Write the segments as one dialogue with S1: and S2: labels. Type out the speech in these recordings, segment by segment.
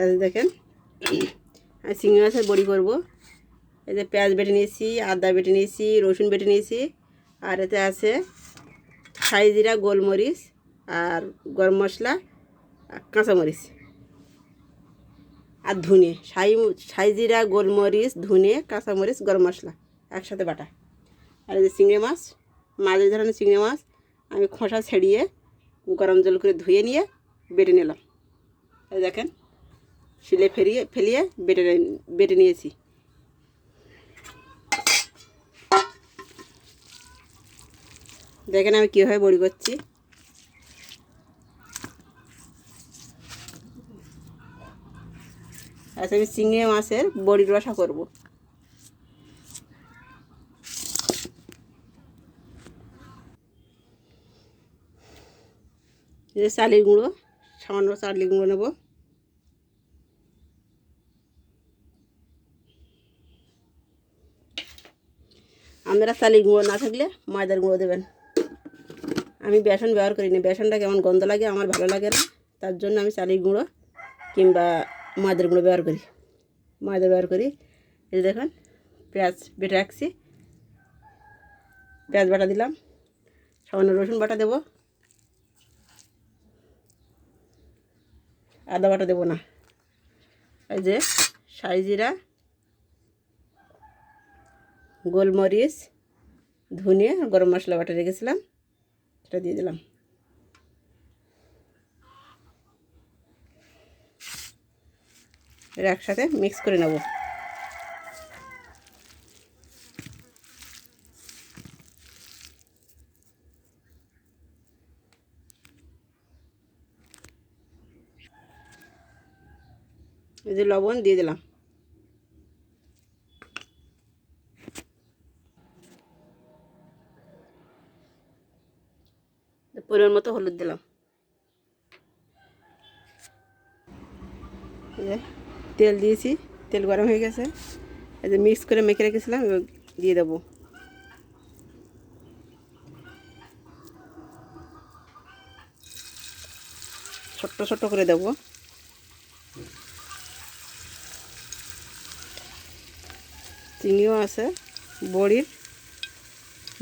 S1: এই দেখেন, আমি চিংড়ি মাছের বড়ি করব। এই যে পেঁয়াজ বেটে নিয়েছি, আদা বেটে নিয়েছি, রসুন বেটে নিয়েছি, আর এতে আছে ছাই জিরা, গোলমরিচ আর গরম মশলা আর কাঁচামরিচ আর ধনে। ছাই ছাই জিরা, গোলমরিচ, ধনে, কাঁচামরিচ, গরম মশলা একসাথে বাটা। আর এই যে চিংড়ি মাছ মাঝের ধরনের চিংড়ি মাছ, আমি খোসা ছেড়িয়ে গরম জল করে ধুয়ে নিয়ে বেটে নিলাম। দেখেন শিলে ফেরিয়ে, ফেলিয়ে বেটে বেটে নিয়েছি। দেখেন আমি কীভাবে বড়ি করছি। আচ্ছা আমি চিংড়ি মাছের বড়ির রসা করব। চালের গুঁড়ো, সামান্য চালের গুঁড়ো নেব। আপনারা চালের গুঁড়ো না থাকলে ময়দার গুঁড়ো দেবেন। আমি বেসন ব্যবহার করি না বেসনটা কেমন গন্ধ লাগে আমার ভালো লাগে না। তার জন্য আমি চালের গুঁড়ো কিংবা ময়দার গুঁড়ো ব্যবহার করি। ময়দা ব্যবহার করি। এই যে দেখুন, পেঁয়াজ বেটে রাখছি। পেঁয়াজ বাটা দিলাম। সামান্য রসুন বাটা দেবো। আদা বাটা দেবো না। এই যে সাইজিরা গোলমরিচ ধনে গরম মশলা বাটা রেখেছিলাম, সেটা দিয়ে দিলাম। এটা একসাথে মিক্স করে নেব। এই যে লবণ দিয়ে দিলাম। পরিমাণ মতো হলুদ দিলাম। তেল দিয়েছি, তেল গরম হয়ে গেছে। এই যে মিক্স করে মেখে রেখেছিলাম দিয়ে দেবো। ছোট্ট ছোট্ট করে দেবো। চিংড়িও আছে, বড়ির,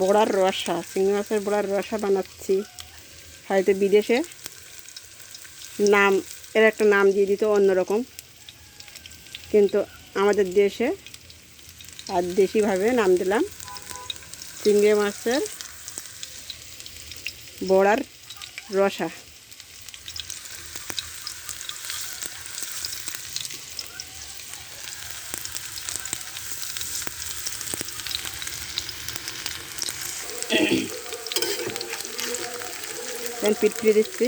S1: বড়ার রসা চিংড়ি মাছের বড়ার রসা বানাচ্ছি। হয়তো বিদেশে নাম, এর একটা নাম দিয়ে দিত অন্যরকম। কিন্তু আমাদের দেশে আর দেশিভাবে নাম দিলাম চিংড়ি মাছের বড়ার রসা। পিট ফিরে দিচ্ছি।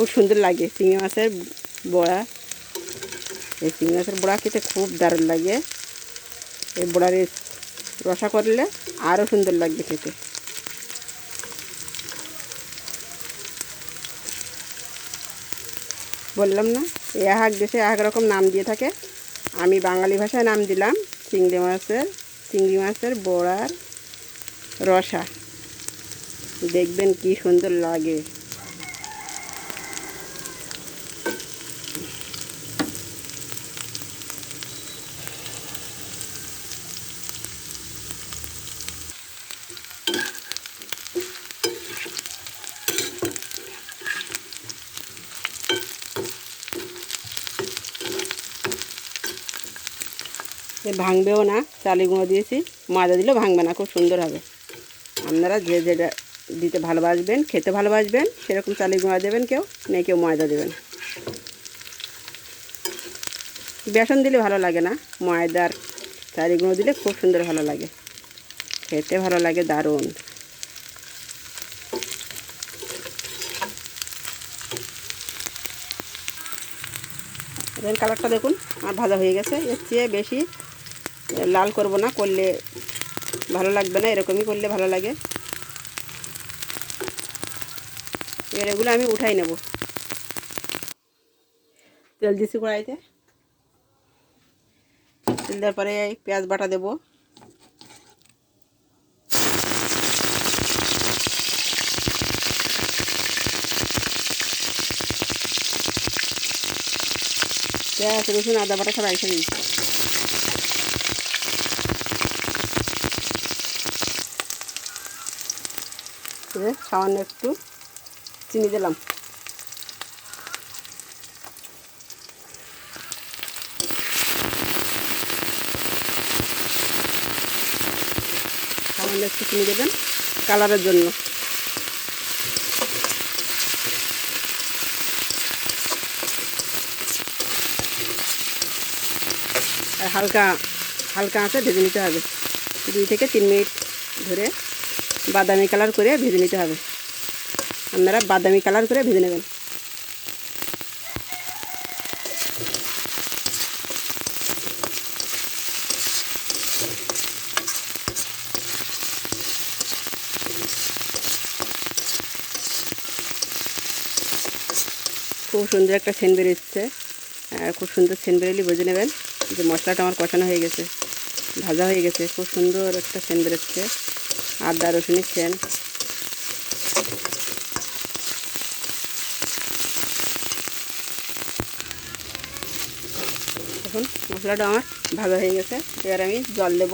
S1: খুব সুন্দর লাগে। চিংড়ি মাছের বড়া। এই চিংড়ি মাছের বড়া খেতে খুব দারুণ লাগে। এই বড়ার রসা করলে আরও সুন্দর লাগবে খেতে। বললাম না, এ এক দেশে এক রকম নাম দিয়ে থাকে। আমি বাঙালি ভাষায় নাম দিলাম, চিংড়ি মাছের চিংড়ি মাছের বড়ার রসা। দেখবেন কি সুন্দর লাগে। ভাঙবেও না চালি গুঁড়ো দিয়েছি, ময়দা দিলেও ভাঙবে না, খুব সুন্দর হবে। আপনারা যে যেটা দিতে ভালোবাসবেন, খেতে ভালোবাসবেন, সেরকম চালি গুঁড়া দেবেন কেউ নেই কেউ ময়দা দেবেন বেসন দিলে ভালো লাগে না, ময়দার চালি গুঁড়ো দিলে খুব সুন্দর ভালো লাগে। খেতে ভালো লাগে দারুণ। কালারটা দেখুন, আর ভাজা হয়ে গেছে, এর চেয়ে বেশি লাল করব না, করলে ভালো লাগবে না, এরকমই করলে ভালো লাগে। এবার এগুলো আমি উঠাই নেব। তেল দিছি কড়াইতে। তেল দেওয়ার পরে পেঁয়াজ বাটা দেবো। পেঁয়াজ, রসুন, আদা বাটা সব একসাথে দিচ্ছি এবার সামান্য একটু চিনি দিলাম। সামান্য একটু চিনি দেবেন কালারের জন্য। আর হালকা হালকা আঁচে ভেজে নিতে হবে। দুই থেকে তিন মিনিট ধরে বাদামি কালার করে ভেজে নিতে হবে। আপনারা বাদামি কালার করে ভেজে নেবেন। খুব সুন্দর একটা সেন আর খুব সুন্দর সেন বেরোলে বুঝে নেবেন যে মশলাটা আমার কষানো হয়ে গেছে, ভাজা হয়ে গেছে। খুব সুন্দর একটা সেন বেরোচ্ছে আদা রসুনের সেন এখন মশলাটা আমার ভালো হয়ে গেছে। এবার আমি জল দেব।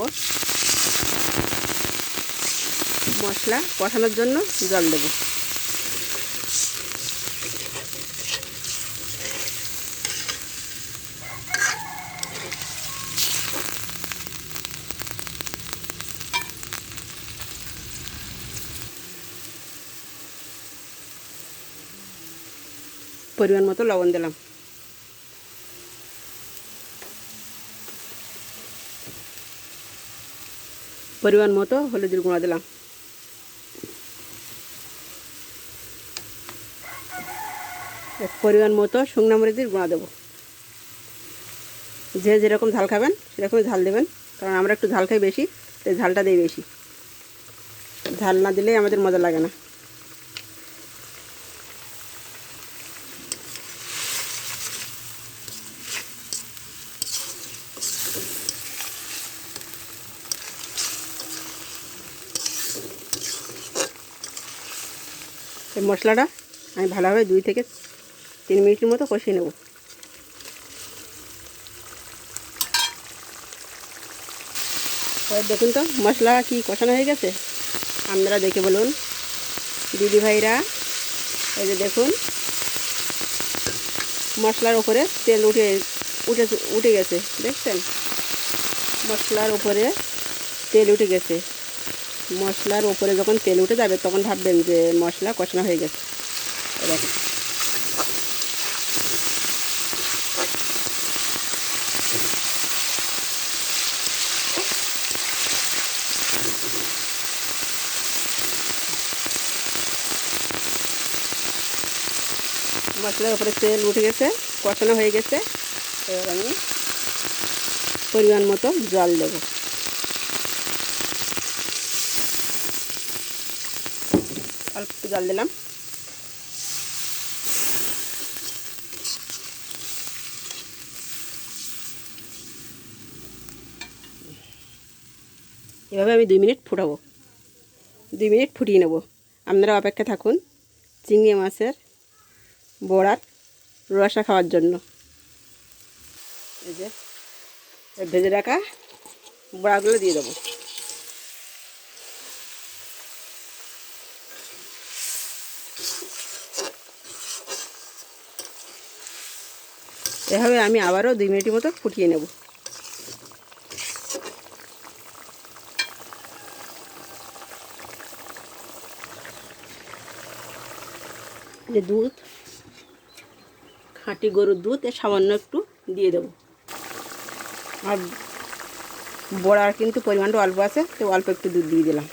S1: মশলা কষানোর জন্য জল দেবো। পরিমাণ মতো লবণ দিলাম। পরিমাণ মতো হলুদের গুঁড়া দিলাম। পরিমাণ মতো শুকনো মরিচের গুঁড়া দেবো। যে যেরকম ঝাল খাবেন, সেরকমই ঝাল দেবেন। কারণ আমরা একটু ঝাল খাই বেশি, তাই ঝালটা দিই বেশি। ঝাল না দিলে আমাদের মজা লাগে না। এই মশলাটা আমি ভালোভাবে দুই থেকে তিন মিনিটের মতো কষিয়ে নেব। দেখুন তো মশলা কি কষানো হয়ে গেছে। আপনারা দেখে বলুন। দিদি ভাইরা, এই যে দেখুন। মশলার ওপরে তেল উঠে উঠে উঠে গেছে। দেখছেন? মশলার উপরে তেল উঠে গেছে। মশলার ওপরে যখন তেল উঠে যাবে, তখন ভাববেন যে মশলা কষানো হয়ে গেছে। দেখেন মশলার উপরে তেল উঠে গেছে, কষানো হয়ে গেছে। এবার আমি পরিমাণ মতো জল দেবো। অল্প একটু জল দিলাম। এভাবে আমি দুই মিনিট ফুটাবো। দুই মিনিট ফুটিয়ে নেব। আপনারা অপেক্ষা থাকুন চিংড়ি মাছের বড়ার রসা খাওয়ার জন্য। এই যে ভেজে রাখা বড়াগুলো দিয়ে দেবো। এভাবে আমি আবারও দুই মিনিটের মতো ফুটিয়ে নেব। যে দুধ, খাঁটি গরুর দুধ এ সামান্য একটু দিয়ে দেবো। আর বড়ার কিন্তু পরিমাণটা অল্প আছে, তো অল্প একটু দুধ দিয়ে দিলাম।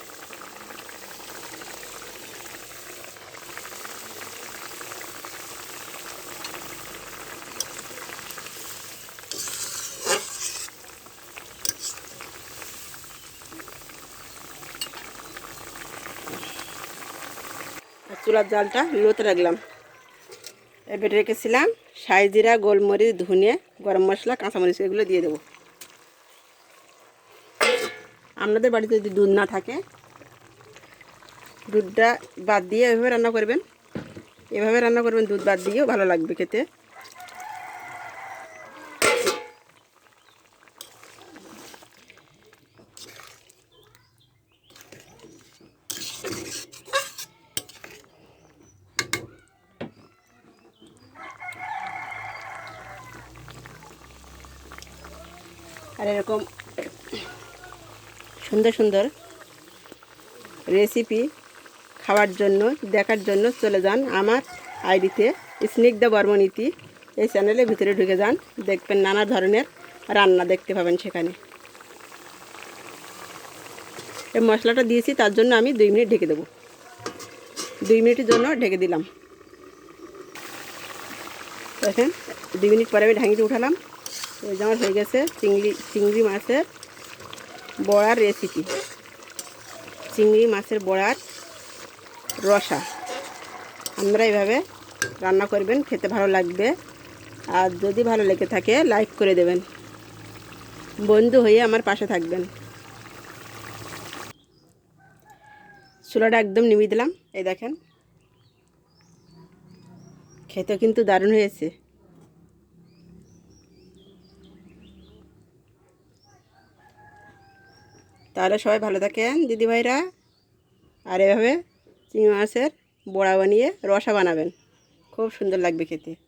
S1: চুলার জালটা লোতে রাখলাম। এবার রেখেছিলাম সাই জিরা, গোলমরিচ ধুনে গরম মশলা, কাঁচামরিচ এগুলো দিয়ে দেবো। আপনাদের বাড়িতে যদি দুধ না থাকে, দুধটা বাদ দিয়ে এভাবে রান্না করবেন। এভাবে রান্না করবেন, দুধ বাদ দিয়েও ভালো লাগবে খেতে। আর এরকম সুন্দর সুন্দর রেসিপি খাওয়ার জন্য, দেখার জন্য চলে যান আমার আইডিতে স্নিগ্ধ বর্মনীতি। এই চ্যানেলের ভিতরে ঢুকে যান, দেখবেন নানা ধরনের রান্না দেখতে পাবেন সেখানে। এই মশলাটা দিয়েছি, তার জন্য আমি দুই মিনিট ঢেকে দেবো। দুই মিনিটের জন্য ঢেকে দিলাম। দেখেন, দুই মিনিট পরে আমি ঢাঙিতে উঠালাম। যে আমার হয়ে গেছে চিংড়ি চিংড়ি মাছের বড়ার রেসিপি চিংড়ি মাছের বড়ার রসা। আমরা এইভাবে রান্না করবেন, খেতে ভালো লাগবে। আর যদি ভালো লেগে থাকে লাইক করে দেবেন। বন্ধু হয়ে আমার পাশে থাকবেন। চুলাটা একদম নিমিয়ে দিলাম। এই দেখেন। খেতে কিন্তু দারুণ হয়েছে। তাহলে সবাই ভালো থাকেন, দিদিভাইরা। আর এভাবে চিংড়ি মাছের বড়া বানিয়ে রসা বানাবেন। খুব সুন্দর লাগবে খেতে।